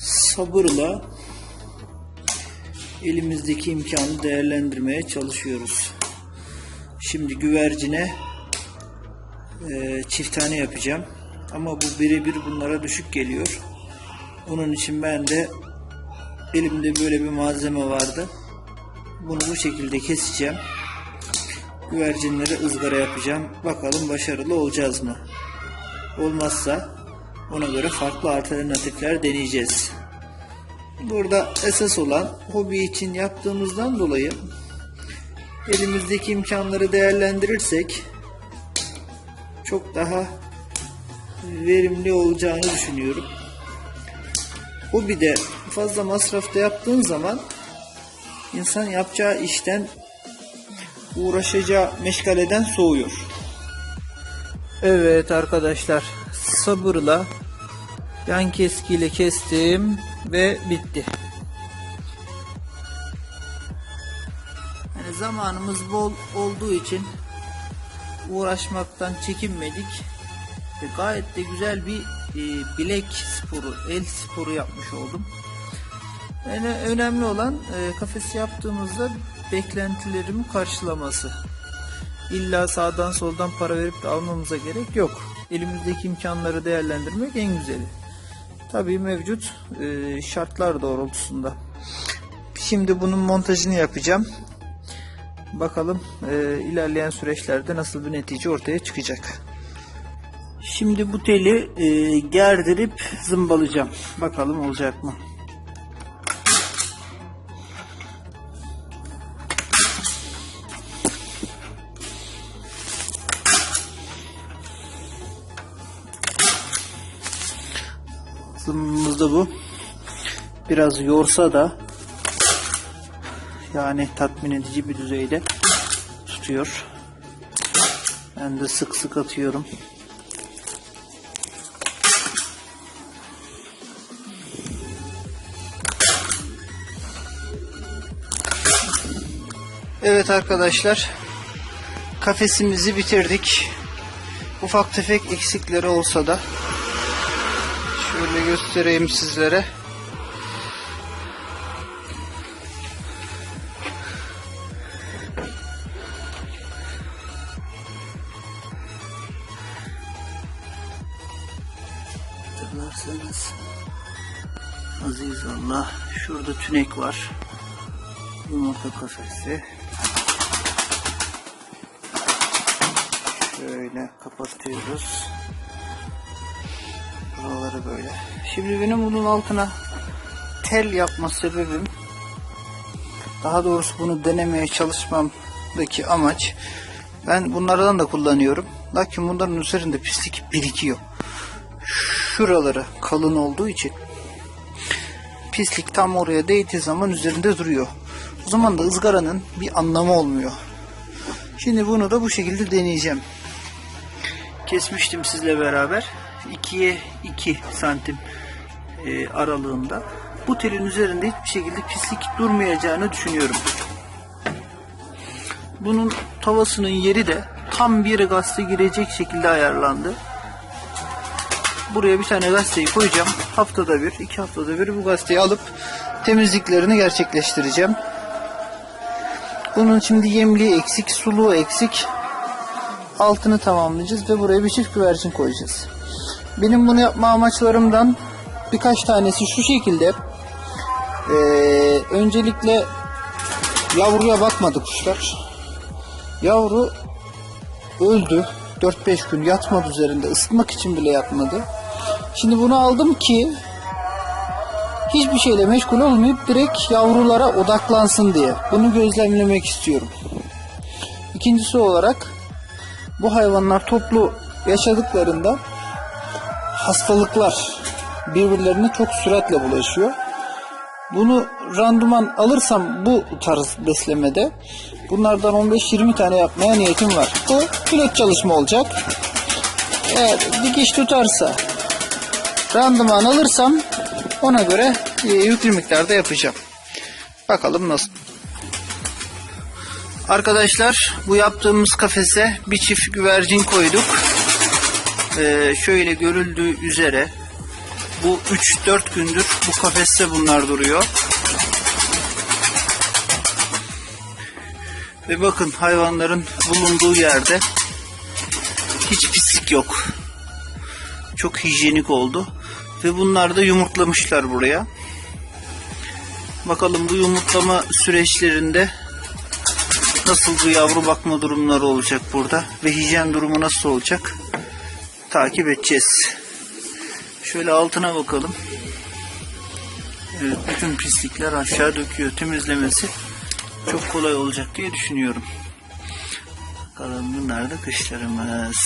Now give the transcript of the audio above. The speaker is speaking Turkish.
sabırla elimizdeki imkanı değerlendirmeye çalışıyoruz. Şimdi güvercine e, çift tane yapacağım. Ama bu birebir bunlara düşük geliyor. Onun için ben de elimde böyle bir malzeme vardı. Bunu bu şekilde keseceğim. Güvercinleri ızgara yapacağım. Bakalım başarılı olacağız mı? Olmazsa ona göre farklı alternatifler deneyeceğiz. Burada esas olan hobi için yaptığımızdan dolayı elimizdeki imkanları değerlendirirsek çok daha verimli olacağını düşünüyorum. Hobide fazla masrafta yaptığın zaman insan yapacağı işten uğraşacağı meşgaleden soğuyor. Evet arkadaşlar sabırla yan keskiyle kestim ve bitti. Yani zamanımız bol olduğu için uğraşmaktan çekinmedik ve gayet de güzel bir e, bilek sporu, el sporu yapmış oldum. Yani önemli olan e, kafesi yaptığımızda beklentilerimi karşılaması. İlla sağdan soldan para verip de almamıza gerek yok. Elimizdeki imkanları değerlendirmek en güzeli. Tabii mevcut e, şartlar doğrultusunda. Şimdi bunun montajını yapacağım. Bakalım e, ilerleyen süreçlerde nasıl bir netice ortaya çıkacak. Şimdi bu teli e, gerdirip zımbalayacağım. Bakalım olacak mı? Zımbımız da bu. Biraz yorsa da yani tatmin edici bir düzeyde tutuyor. Ben de sık sık atıyorum. Evet arkadaşlar kafesimizi bitirdik. Ufak tefek eksikleri olsa da şöyle göstereyim sizlere. Hatırlarsanız Aziz Allah şurada tünek var. Yumurta kafesi. Şöyle kapatıyoruz. Buraları böyle. Şimdi benim bunun altına tel yapma sebebim daha doğrusu bunu denemeye çalışmamdaki amaç ben bunlardan da kullanıyorum. Lakin bunların üzerinde pislik birikiyor. Şuraları kalın olduğu için pislik tam oraya değdiği zaman üzerinde duruyor. O zaman da ızgaranın bir anlamı olmuyor. Şimdi bunu da bu şekilde deneyeceğim. Kesmiştim sizle beraber. 2'ye 2 santim e, aralığında. Bu telin üzerinde hiçbir şekilde pislik durmayacağını düşünüyorum. Bunun tavasının yeri de tam bir gazete girecek şekilde ayarlandı. Buraya bir tane gazeteyi koyacağım. Haftada bir, iki haftada bir bu gazeteyi alıp temizliklerini gerçekleştireceğim. Bunun şimdi yemliği eksik, suluğu eksik. Altını tamamlayacağız ve buraya bir çift güvercin koyacağız. Benim bunu yapma amaçlarımdan birkaç tanesi şu şekilde. Ee, öncelikle yavruya bakmadı kuşlar. Yavru öldü. 4-5 gün yatmadı üzerinde. ısıtmak için bile yatmadı. Şimdi bunu aldım ki hiçbir şeyle meşgul olmayıp direkt yavrulara odaklansın diye. Bunu gözlemlemek istiyorum. İkincisi olarak bu hayvanlar toplu yaşadıklarında hastalıklar birbirlerine çok süratle bulaşıyor. Bunu randıman alırsam bu tarz beslemede bunlardan 15-20 tane yapmaya niyetim var. Bu pilot çalışma olacak. Eğer dikiş tutarsa randıman alırsam ona göre e, yüklü miktarda yapacağım. Bakalım nasıl. Arkadaşlar bu yaptığımız kafese bir çift güvercin koyduk. Ee, şöyle görüldüğü üzere Bu 3-4 gündür bu kafeste bunlar duruyor. Ve bakın hayvanların bulunduğu yerde hiç pislik yok. Çok hijyenik oldu. Ve bunlar da yumurtlamışlar buraya. Bakalım bu yumurtlama süreçlerinde nasıl bu yavru bakma durumları olacak burada ve hijyen durumu nasıl olacak takip edeceğiz. Şöyle altına bakalım. Evet, bütün pislikler aşağı döküyor. Temizlemesi çok kolay olacak diye düşünüyorum. Bakalım bunlar da kışlarımız.